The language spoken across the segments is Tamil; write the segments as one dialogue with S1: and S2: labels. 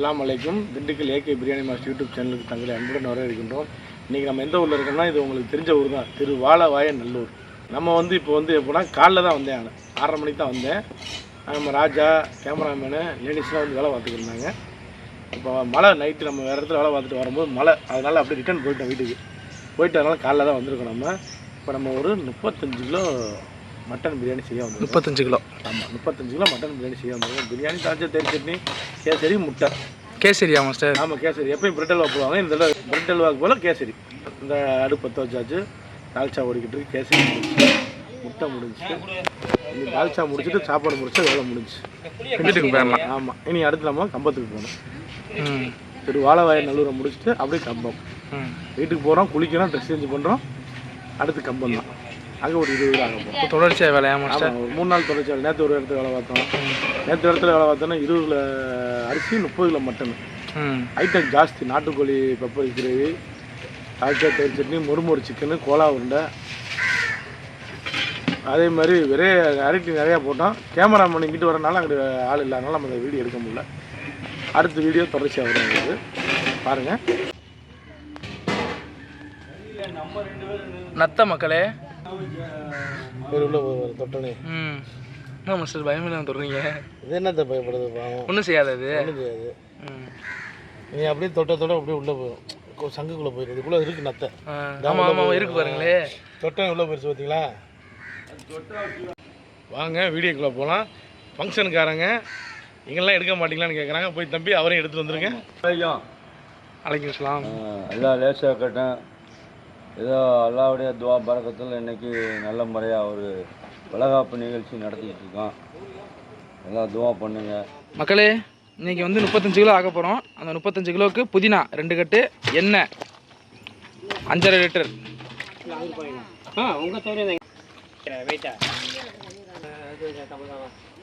S1: அஸ்லாம் அலைக்கும். Dindigul AK biryani master YouTube சேனலுக்கு தங்களை அன்புடன் வரவேற்கின்றோம். இன்றைக்கி நம்ம எந்த ஊரில் இருக்கோம்னா இது உங்களுக்கு தெரிஞ்ச ஊர் தான். திரு வாழவாய நல்லூர். நம்ம வந்து இப்போ வந்து எப்போனா காலைல தான் வந்தேன் நான். ஆறரை மணிக்கு தான் வந்தேன். நம்ம ராஜா கேமராமேனு லேடிஸ்லாம் வந்து வேலை பார்த்துக்கிட்டு இருந்தாங்க. இப்போ மழை நைட்டு நம்ம வேறு இடத்துல வேலை பார்த்துட்டு வரும்போது மழை. அதனால் அப்படியே ரிட்டர்ன் போயிட்டோம் வீட்டுக்கு. போயிட்டு அதனால் காலைல தான் வந்திருக்கோம் நம்ம. இப்போ நம்ம ஒரு முப்பத்தஞ்சு கிலோ மட்டன் பிரியாணி செய்ய வந்திருக்கோம்.
S2: முப்பத்தஞ்சு கிலோ.
S1: ஆமாம் முப்பத்தஞ்சு கிலோ மட்டன் பிரியாணி செய்ய வந்திருக்கோம். பிரியாணி தாளிச்ச தேரி சட்னி கேசரி முட்டை.
S2: கேசரியா மாஸ்டர்?
S1: ஆமாம் கேசரி. எப்பயும் பிரெட் அல்வா போடுவாங்க. இந்த தடவை பிரெட் அல்வாக்கு போல் கேசரி. இந்த அடுப்பு பற்ற வச்சாச்சு. தால்ச்சா ஓடிக்கிட்டு இருக்கு. கேசரி முட்டை முடிஞ்சு இனி தால்ச்சா முடிச்சுட்டு சாப்பாடு முடிச்சு வேலை முடிஞ்சு
S2: வீட்டுக்கு போயிடலாம்.
S1: ஆமாம் இனி அடுத்து நம்ம கம்பத்துக்கு போகணும். திரு வாழவாய நல்லூரை முடிச்சுட்டு அப்படியே கம்பம். வீட்டுக்கு போகிறோம் குளிக்கிறோம் ட்ரெஸ் சேஞ்ச் பண்ணுறோம் அடுத்து கம்பம் தான். அங்கே ஒரு இருபது ரூபா ஆக போகிறோம்
S2: இப்போ தொடர்ச்சியாக வேலையா மாஸ்டர்
S1: ஆமாம் ஒரு மூணு நாள் தொடர்ச்சி வேலை. நேற்று ஒரு இடத்துல வேலை பார்த்தோம். நேற்று இடத்துல வேலை பார்த்தோன்னா இருபது கிலோ அரிசி முப்பது கிலோ மட்டன் ஐட்டம் ஜாஸ்தி. நாட்டுக்கோழி பெப்பர் கிரேவி தாழ்ச்சா தயிர் சட்னி முறுமுறு சிக்கனு கோலா உருண்டை. அதே மாதிரி ஒரே அரிட்டி நிறையா போட்டோம். கேமராமேன் இங்கிட்டு வரனால அங்கே ஆள் இல்லாதனால நம்ம இந்த வீடியோ எடுக்க முடியல. அடுத்த வீடியோ தொடர்ச்சியாக வரும் உங்களுக்கு. பாருங்கள்
S2: நத்த மக்களே
S1: தொட்டனே.
S2: ம். என்ன மாஸ்டர் பயமில்லாம தொடர்றீங்க
S1: இது என்னத்தை பயப்படுது பாவம்?
S2: ஒன்றும் செய்யாத இது
S1: ஒன்றும் செய்யாது.
S2: ம்.
S1: நீ அப்படியே தொட்ட தொட அப்படியே உள்ளே போயிடும் சங்குக்குள்ளே போயிடும் இதுக்குள்ளே இருக்குது நத்தை.
S2: ஆமாம் ஆமாம் இருக்கு பாருங்களே.
S1: தொட்டம் உள்ள போயிடுச்சு பார்த்தீங்களா வாங்க வீடியோக்குள்ளே போகலாம் ஃபங்க்ஷனுக்காரங்க நீங்களாம் எடுக்க மாட்டீங்களான்னு கேட்குறாங்க போய் தம்பி அவரையும் எடுத்துகிட்டு வந்துருங்க.
S2: அலைக்கும் சலாம்.
S3: எல்லாம் லேசாக கட்டேன் ஏதோ அல்லாவுடைய துவா பறக்கத்தில் இன்னைக்கு நல்ல முறையாக ஒரு வளகாப்பு நிகழ்ச்சி நடத்திக்கிட்டு இருக்கோம் எல்லாம் துவா பண்ணுங்க
S2: மக்களே இன்னைக்கு வந்து முப்பத்தஞ்சு கிலோ ஆக போகிறோம் அந்த முப்பத்தஞ்சு கிலோவுக்கு புதினா ரெண்டு கட்டு எண்ணெய் அஞ்சரை லிட்டர்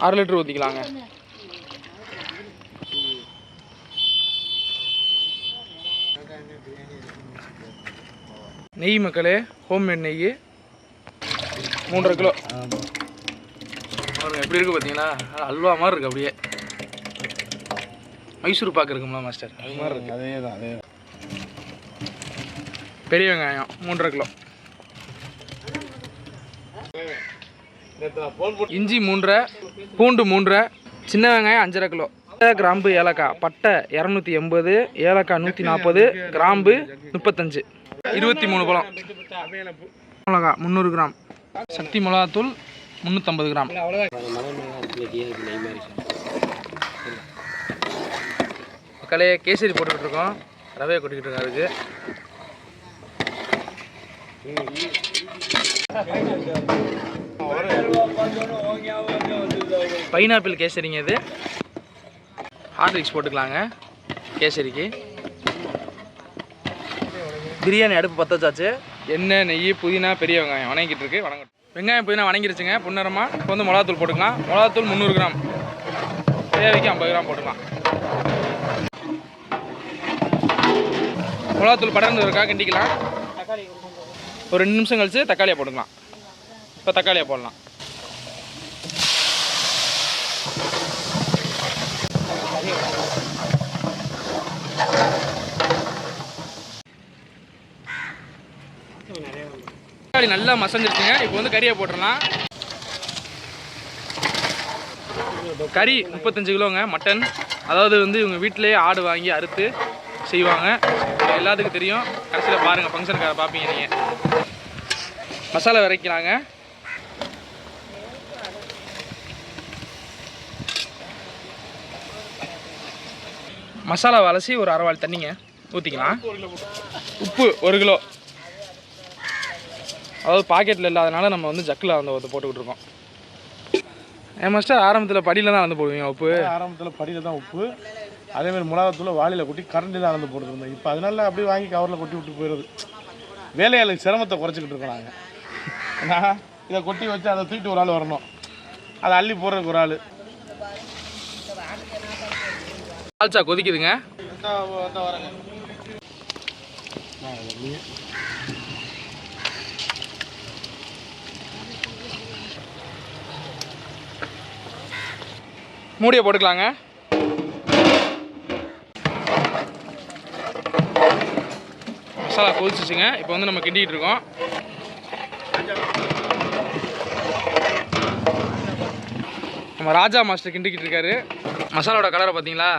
S2: ஆறு லிட்டர் ஊற்றிக்கலாங்க நெய் மக்களே ஹோம்மேட் நெய் மூன்றரை கிலோ. பாருங்க எப்படி இருக்கு பார்த்தீங்களா அல்வா மாதிரி இருக்கு அப்படியே. மைசூர் பாக்கு இருக்குங்களா மாஸ்டர் அது மாதிரி இருக்கு.
S1: அதே தான் அதே
S2: பெரிய வெங்காயம் மூன்றரை கிலோ. இஞ்சி மூன்றரை பூண்டு மூன்றரை சின்ன வெங்காயம் அஞ்சரை கிலோ. பட்டை, கிராம்பு ஏலக்காய் பட்டை இரநூத்தி எண்பது ஏலக்காய் நூற்றி நாற்பது கிராம்பு முப்பத்தஞ்சு. இருபத்தி மூணு பழம். மிளகா முந்நூறு கிராம். சக்தி மிளகாத்தூள் முந்நூற்றம்பது கிராம். மக்களையே கேசரி போட்டுக்கிட்டு இருக்கோம். ரவையை கொட்டிக்கிட்டு இருக்கோம் அதுக்கு. பைனாப்பிள் கேசரிங்க இது. ஹார்லிக்ஸ் போட்டுக்கலாங்க. கேசரிக்கு. பிரியாணி அடுப்பு பற்ற வச்சாச்சு எண்ணெய் நெய் புதினா பெரிய வெங்காயம் வணங்கிட்டு இருக்கு. வணங்க வெங்காயம் புதினா வணங்கிருச்சுங்க. புன்னரமாக இப்போ வந்து மிளகாத்தூள் போட்டுக்கலாம். மிளகாத்தூள் முந்நூறு கிராம். தேவைக்கு ஐம்பது கிராம் போட்டுக்கலாம். மிளகாத்தூள் படர்ந்து இருக்கா? கிண்டிக்கலாம். ஒரு ரெண்டு நிமிஷம் கழிச்சு தக்காளியை போட்டுக்கலாம். இப்போ தக்காளியை போடலாம். தக்காளி நல்லா மசஞ்சிருச்சுங்க இப்போ வந்து கறியை போட்டுடலாம். கறி முப்பத்தஞ்சு கிலோங்க மட்டன். அதாவது வந்து இவங்க வீட்டிலேயே ஆடு வாங்கி அறுத்து செய்வாங்க. எல்லாத்துக்கும் தெரியும். கடைசியில் பாருங்கள் ஃபங்க்ஷனுக்காக பார்ப்பீங்க நீங்கள் மசாலா விரைக்கலாங்க. மசாலா அலசி ஒரு அரைவாள் தண்ணிங்க ஊற்றிக்கலாம் உப்பு ஒரு கிலோ. அதாவது பாக்கெட்டில் இல்லாதனால நம்ம வந்து ஜக்கில் வந்து ஒருத்த போட்டுக்கிட்டு இருக்கோம் ஏன் மாஸ்டர் ஆரம்பத்தில் படியில் தான் வந்து போடுவீங்க உப்பு?
S1: ஆரம்பத்தில் படியில் தான் உப்பு. அதே மாதிரி மிளகாத்தூள் வாளியில் கொட்டி கரண்டி தான் அளந்து போட்டுருந்தோம் இப்போ அதனால அப்படியே வாங்கி கவரில் கொட்டி விட்டு போயிடுது. வேலையாளுக்கு சிரமத்தை குறைச்சிக்கிட்டு இருக்கோம் நாங்கள் ஏன்னா இதை கொட்டி வச்சு அதை தூக்கிட்டு ஒரு ஆள் வரணும். அதை அள்ளி போடுறதுக்கு ஒரு ஆள்.
S2: தால்ச்சா கொதிக்குதுங்க.
S1: வரேங்க.
S2: மூடியை போட்டுக்கலாங்க. மசாலா கொதிச்சிச்சுங்க. இப்போ வந்து நம்ம கிண்டிகிட்டு இருக்கோம். நம்ம ராஜா மாஸ்டர் கிண்டிக்கிட்டு இருக்காரு. மசாலாவோட கலரை பார்த்தீங்களா?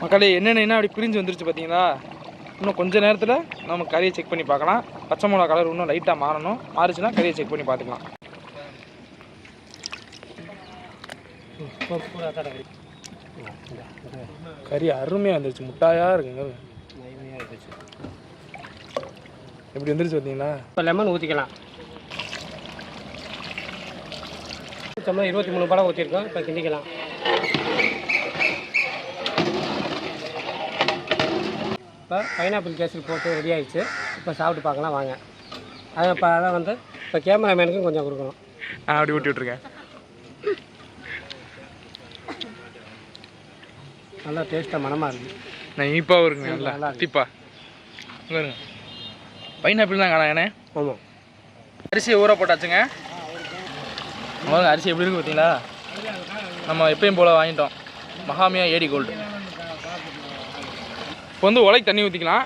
S2: மக்களே என்னென்ன அப்படி பிரிஞ்சு வந்துருச்சு பார்த்தீங்களா? இன்னும் கொஞ்சம் நேரத்தில் நம்ம கறியை செக் பண்ணி பார்க்கலாம். பச்சை மிளகா கலர் இன்னும் லைட்டாக மாறணும். மாறிச்சுன்னா கறியை செக் பண்ணி பார்த்துக்கலாம். கறி அருமையாக வந்துருச்சு. முட்டாயாக இருக்குங்க. எப்படி வந்துருச்சு பார்த்தீங்களா?
S4: இப்போ லெமன் ஊற்றிக்கலாம் சும்மா இருபத்தி மூணு பழம் ஊற்றிருக்கோம் இப்போ கிண்டிக்கலாம். இப்போ பைனாப்பிள் கேசரி போட்டு ரெடி ஆயிடுச்சு. இப்போ சாப்பிட்டு பார்க்கலாம் வாங்க. அதை இப்போ அதை வந்து இப்போ கேமராமேனுக்கும் கொஞ்சம் கொடுக்கணும்.
S2: நான் அப்படி ஊட்டி விட்ருக்கேன்
S4: நல்லா டேஸ்ட்டாக மனமாக இருக்குது
S2: நான் இனிப்பாகவும் இருக்குங்க நல்லா. திப்பா பாருங்க. பைனாப்பிள் தான் காணாங்கண்ணே
S4: ஆமாம்
S2: அரிசியை ஊற போட்டாச்சுங்க. அவங்க அரிசி எப்படி இருக்கு பார்த்தீங்களா? நம்ம எப்பயும் போல் வாங்கிட்டோம். மகாமியா ஏடி கோல்டு இப்போ வந்து உலைக்கு தண்ணி ஊற்றிக்கலாம்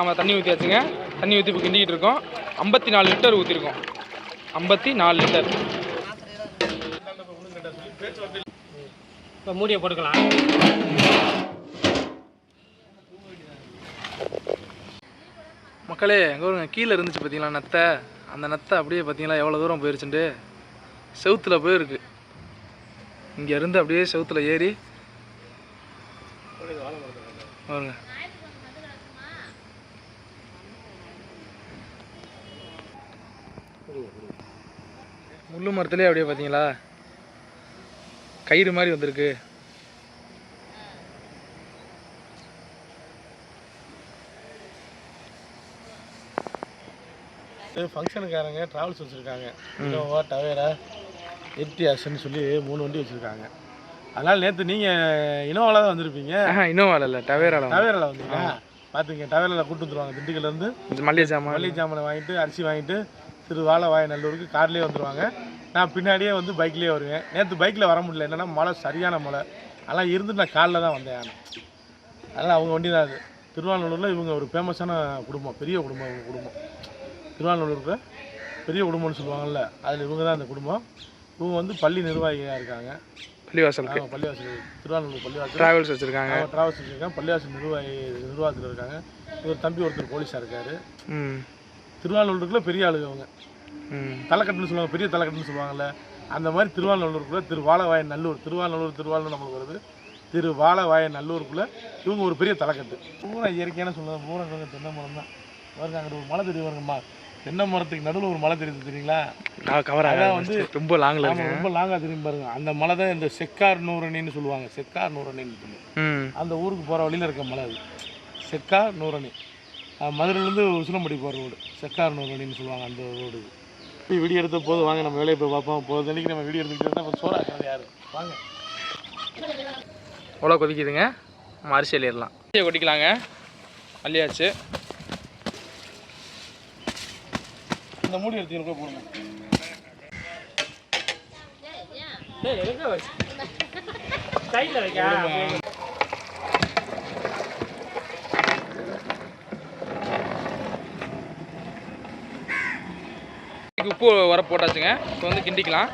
S2: ஆமாம் தண்ணி ஊற்றியாச்சுங்க தண்ணி ஊற்றி இப்போ கிண்டிக்கிட்டு இருக்கோம். ஐம்பத்தி நாலு லிட்டர் ஊற்றிருக்கோம் ஐம்பத்தி நாலு லிட்டர்.
S4: இப்போ மூடியை போட்டுக்கலாம்.
S2: மக்களே எங்கே வருங்க கீழே இருந்துச்சு பார்த்தீங்களா நத்தை? அந்த நத்தை அப்படியே பார்த்தீங்களா எவ்வளோ தூரம் போயிருச்சுட்டு செவுத்தில் போயிருக்கு. இங்கே இருந்து அப்படியே செவுத்தில் ஏறி பாருங்க முள்ளு மரத்துலேயே அப்படியே பார்த்தீங்களா கயிறு மாதிரி வந்திருக்கு.
S1: ஃபங்க்ஷனுக்காரங்க ட்ராவல்ஸ் வச்சுருக்காங்க. இனோவா டவேரா எர்டியாஸ்ன்னு சொல்லி மூணு வண்டி வச்சுருக்காங்க. அதனால் நேற்று நீங்கள் இனோவாவில் தான் வந்திருப்பீங்க.
S2: இன்னும் இல்லை டவேரால
S1: டவேராவில் வந்தீங்க. பார்த்துங்க டவேராவில் கூட்டு வந்துருவாங்க திண்டுக்கல்லேருந்து
S2: மல்லிகை ஜாமான்
S1: மல்லிகை ஜாமானை வாங்கிட்டு அரிசி வாங்கிட்டு திரு வாழவாய நல்லூருக்கு கார்லேயே வந்துடுவாங்க நான் பின்னாடியே வந்து பைக்லேயே வருவேன். நேற்று பைக்கில் வர முடியல. என்னென்னா மழை சரியான மழை. அதெல்லாம் இருந்து நான் காலில் தான் வந்தேன் அதனால் அவங்க வண்டி தான் அது. திருவாரூரில் இவங்க ஒரு ஃபேமஸான குடும்பம். பெரிய குடும்பம் இவங்க குடும்பம். திருவாரூருக்கு பெரிய குடும்பம்னு சொல்லுவாங்கல்ல அதில் இவங்க தான் அந்த குடும்பம். இவங்க வந்து பள்ளி நிர்வாகியாக இருக்காங்க.
S2: பள்ளிவாசலுக்கு.
S1: ஆமா, பள்ளிவாசல். திருவாரூர் பள்ளிவாசல்.
S2: டிராவல்ஸ் வச்சுருக்காங்க.
S1: டிராவல்ஸ் வச்சுருக்காங்க. பள்ளிவாசல் நிர்வாகி நிர்வாகத்தில் இருக்காங்க. இவர் தம்பி ஒருத்தர் போலீஸாக இருக்கார். திருவாரூருக்குள்ள பெரிய ஆளுங்க அவங்க தலைக்கட்டுன்னு சொல்லுவாங்க பெரிய தலைக்கட்டுன்னு சொல்லுவாங்கல்ல. அந்த மாதிரி திருவாரூருக்குள்ள திரு வாழவாய நல்லூர் திருவாரூர் திருவாரூர் நம்மளுக்கு வருது. திரு வாழவாய நல்லூருக்குள்ள இவங்க ஒரு பெரிய தலைக்கட்டு. பூரா இயற்கையான சொல்லுவாங்க பூரா சொல்லுங்க தென்னை மரம் தான் பாருங்க அங்கிட்டு ஒரு மலை தெரியும் பாருங்கம்மா தென்னை மரத்துக்கு நடுவில் ஒரு மலை தெரியுது தெரியுங்களா?
S2: கவர்
S1: அதான் வந்து
S2: ரொம்ப லாங்கில்
S1: ரொம்ப லாங்காக தெரியும் பாருங்க. அந்த மலை தான் இந்த செக்கார் நூரணின்னு சொல்லுவாங்க. செக்கார் நூரணின்னு சொல்லுவாங்க அந்த ஊருக்கு போகிற வழியில் இருக்க மலை அது. செக்கார் நூரணி மதுரையிலேருந்து உசிலம்படி போகிற ரோடு. செக்கார் நூரணின்னு சொல்லுவாங்க அந்த ரோடு வீடியோ எடுத்த போது வாங்க நம்ம வேலையை போய் பார்ப்போம். போது அன்றைக்கி நம்ம வீடியோ எடுத்துக்கிட்டு இருந்தால் அப்புறம் சோறாக்குறது யார்? வாங்க.
S2: அவ்வளோ கொதிக்குதுங்க? நம்ம அரிசி அள்ளிடலாம் அரிசியை கொட்டிக்கலாங்க. அள்ளியாச்சு
S1: இந்த மூடி எடுத்துக்கிட்டு போய் போடுங்க.
S4: சைடில் வைக்கா?
S2: இதுக்கு உப்பு வர போட்டாச்சுங்க. இப்போ வந்து கிண்டிக்கலாம்.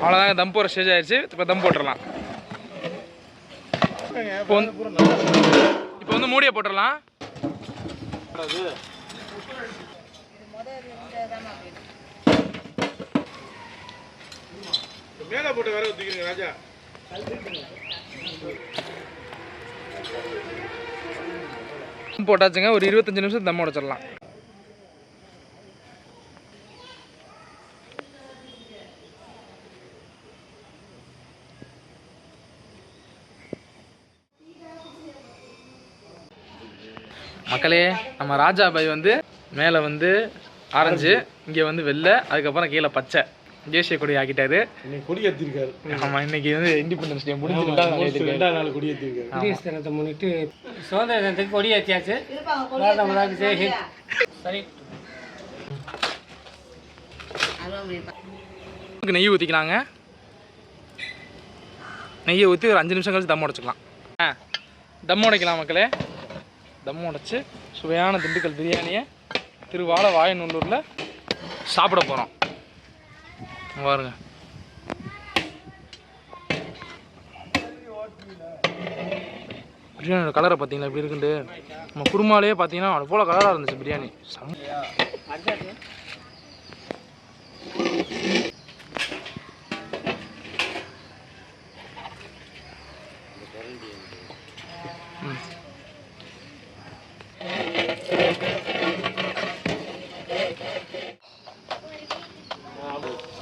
S2: அவ்வளோதாங்க தம் போகிற ஸ்டேஜ் ஆயிடுச்சு. இப்போ தம் போட்டுடலாம் இப்போ வந்து இப்போ வந்து மூடியை போட்டுடலாம்
S1: மேல போட்டு வேற ஊற்றிக்கிறீங்க ராஜா.
S2: போட்டாச்சுங்க ஒரு இருபத்தஞ்சு நிமிஷம் தம் உடச்சிடலாம். மக்களே நம்ம ராஜா பாய் வந்து மேலே வந்து ஆரஞ்சு இங்கே வந்து வெள்ளை அதுக்கப்புறம் கீழே பச்சை. தேசிய கொடி ஆக்கிட்டாரு.
S1: இன்னைக்கு கொடி ஏற்றிருக்காரு
S2: ஆமா இன்னைக்கு வந்து இண்டிபெண்டன்ஸ் டே முடிஞ்சு ரெண்டாவது நாள் ஏத்திருக்காரு.
S1: ரெண்டாவது நாள் கொடி ஏற்றிருக்காரு
S4: குடியரசு தினத்தை முன்னிட்டு சுதந்திர தினத்துக்கு கொடி ஏற்றியாச்சு பாரத மாதாக்கு ஜெய் ஹிந்த். சரி.
S2: நெய் ஊற்றிக்கலாங்க நெய்யை ஊற்றி ஒரு அஞ்சு நிமிஷம் கழிச்சு தம் உடைச்சிக்கலாம். ஆ தம் உடைக்கலாம் மக்களே. தம் உடைச்சு சுவையான திண்டுக்கல் பிரியாணியை திருவால வாயநல்லூரில் சாப்பிட போகிறோம் பாருங்க. பிரியாணியோட கலரை பார்த்தீங்களா இப்படி இருக்குண்டு நம்ம குருமாலேயே பார்த்தீங்கன்னா அவ்வளோ கலராக இருந்துச்சு பிரியாணி.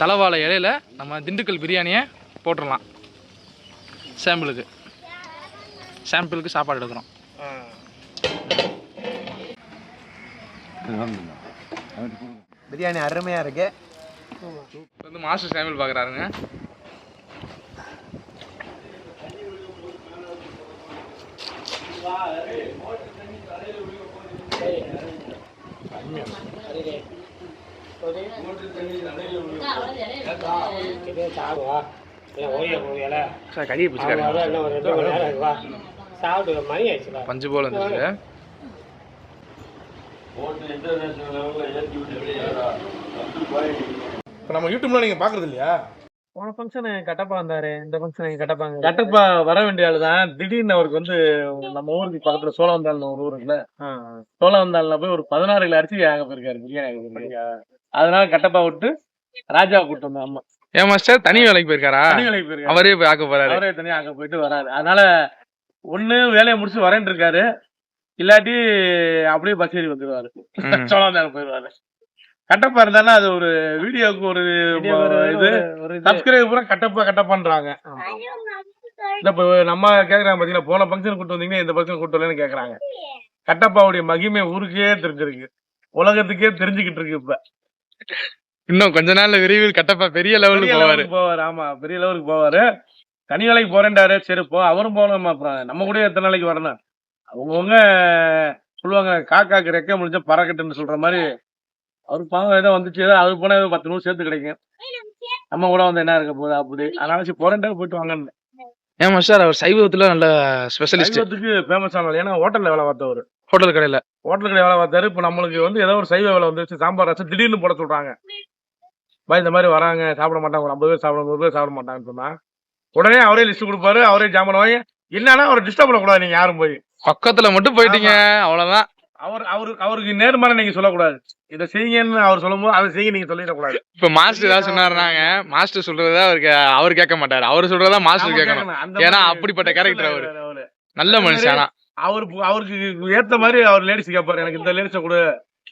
S2: தலைவாழை இலையில நம்ம திண்டுக்கல் பிரியாணியை போட்டுடலாம். சாம்பிளுக்கு சாம்பிளுக்கு சாப்பாடு எடுக்கிறோம்.
S5: பிரியாணி அருமையாக இருக்கு.
S2: வந்து மாஸ்டர் சாம்பிள் பார்க்குறாருங்க
S4: போவியல
S2: சார் கடியை பிடிச்சிக்காரு பஞ்சு போல்
S3: விட்டு
S1: இப்போ நம்ம யூடியூப்ல நீங்கள் பார்க்குறது இல்லையா?
S4: போன ஃபங்க்ஷன் கட்டப்பா வந்தாரு. இந்த ஃபங்க்ஷன் கட்டப்பாங்க
S1: கட்டப்பா வர வேண்டிய ஆளு தான் திடீர்னு அவருக்கு வந்து நம்ம ஊருக்கு பக்கத்துல சோழவந்தாள்னு ஒரு ஊர் இருக்குல்ல. சோழவந்தாள்ல போய் ஒரு பதினாறு கிலோ அரிசி ஆக போயிருக்காரு. பிரியாணி ஆக போயிருக்காரு. அதனால கட்டப்பா விட்டு ராஜாவை கூட்டு வந்தோம் அம்மா.
S2: ஏன் மாஸ்டர் தனி வேலைக்கு போயிருக்காரா?
S1: தனி வேலைக்கு போயிருக்காரு.
S2: அவரே போய் ஆக்க போறாரு.
S1: அவரே தனியா அங்க போயிட்டு வராரு. அதனால ஒண்ணு வேலையை முடிச்சு வரேன் இருக்காரு. இல்லாட்டி அப்படியே பஸ் ஏறி வந்துருவாரு. சோழவந்தாள் போயிருவாரு. கட்டப்பா இருந்தாலும் அது ஒரு வீடியோவுக்கு ஒரு இது. சப்ஸ்கிரைப் பூரா கட்டப்பா கட்டப்பான்றாங்க. இந்த இப்ப நம்ம கேக்குறாங்க பாத்தீங்களா? போன ஃபங்க்ஷன் கூட்டு வந்தீங்கன்னா இந்த ஃபங்க்ஷன் கூட்டு வரலன்னு கேக்குறாங்க. கட்டப்பாவுடைய மகிமை ஊருக்கே தெரிஞ்சிருக்கு. உலகத்துக்கே தெரிஞ்சுக்கிட்டு இருக்கு இப்ப.
S2: இன்னும் கொஞ்ச நாள்ல விரைவில் கட்டப்பா பெரிய லெவலுக்கு போவாரு.
S1: போவாரு ஆமா. பெரிய லெவலுக்கு போவாரு. தனி வேலைக்கு போறேன்டாரு. சரி போ. அவரும் போகணும் அப்புறம். நம்ம கூட எத்தனை நாளைக்கு வரணும்? அவங்கவுங்க சொல்லுவாங்க காக்காக்கு ரெக்க முடிஞ்சா பறக்கட்டுன்னு சொல்ற மாதிரி அவருக்கு பாவம் ஏதோ வந்துச்சு. ஏதோ அவருக்கு போனா ஏதோ பத்து நூறு சேர்த்து கிடைக்கும். நம்ம கூட வந்து என்ன இருக்க போகுது அப்படி. அதனால சரி போறேன்டா போயிட்டு வாங்கன்னு.
S2: ஏன் மாஸ்டர் அவர் சைவத்துல நல்ல ஸ்பெஷலிஸ்ட்
S1: சைவத்துக்கு ஃபேமஸ் ஆனது ஏன்னா ஹோட்டல்ல வேலை பார்த்தவர்.
S2: ஹோட்டல் கடையில.
S1: ஹோட்டல் கடை வேலை பார்த்தாரு. இப்போ நம்மளுக்கு வந்து ஏதோ ஒரு சைவ வேலை வந்துருச்சு. சாம்பார் ரசம் திடீர்னு போட சொல்றாங்க. பாய் இந்த மாதிரி வராங்க. சாப்பிட மாட்டாங்க. ஒரு ஐம்பது பேர் சாப்பிட நூறு பேர் சாப்பிட மாட்டாங்கன்னு சொன்னா உடனே அவரே லிஸ்ட் கொடுப்பாரு. அவரே ஜாமான் வாங்கி என்னன்னா அவர் டிஸ்டர்ப் பண்ணக்கூடாது. நீங்க யாரும் போய்.
S2: பக்கத்துல மட்டும் போயிட்டீங்க. அவ்வளவுதான்.
S1: அவர் அவருக்கு அவருக்கு நேர்மாற நீங்க சொல்லக்கூடாது. இதை செய்யுங்கன்னு அவர் சொல்லும்போது அதை செய்ய நீங்க சொல்லிடக்கூடாது.
S2: இப்ப மாஸ்டர் ஏதாவது சொன்னாருனாங்க மாஸ்டர் சொல்றதா அவருக்கு அவர் கேட்க மாட்டாரு. அவர் சொல்றதா மாஸ்டர் கேட்கணும். ஏன்னா அப்படிப்பட்ட character அவரு. நல்ல மனுஷன்
S1: அவரு அவருக்கு ஏத்த மாதிரி அவர் லேடிஸ் கேட்பாரு எனக்கு இந்த லேடிஸை கொடு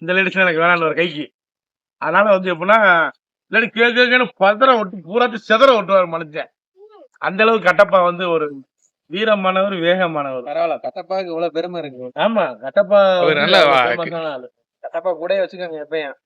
S1: இந்த லேடிஸ் எனக்கு வேணாம்னு ஒரு கைக்கு. அதனால வந்து எப்படின்னா இல்லாட்டி கேட்கன்னு பதற விட்டு பூராத்து செதற விட்டுவார் மனுஷன். அந்த அளவுக்கு கட்டப்பா வந்து ஒரு வீரமானவர் வேகமானவர்
S5: பரவாயில்ல. கட்டப்பாவுக்கு இவ்வளவு பெருமை இருக்கு.
S1: ஆமா கட்டப்பா
S2: நல்ல.
S5: கட்டப்பா கூட வச்சுக்கோங்க எப்பயும்.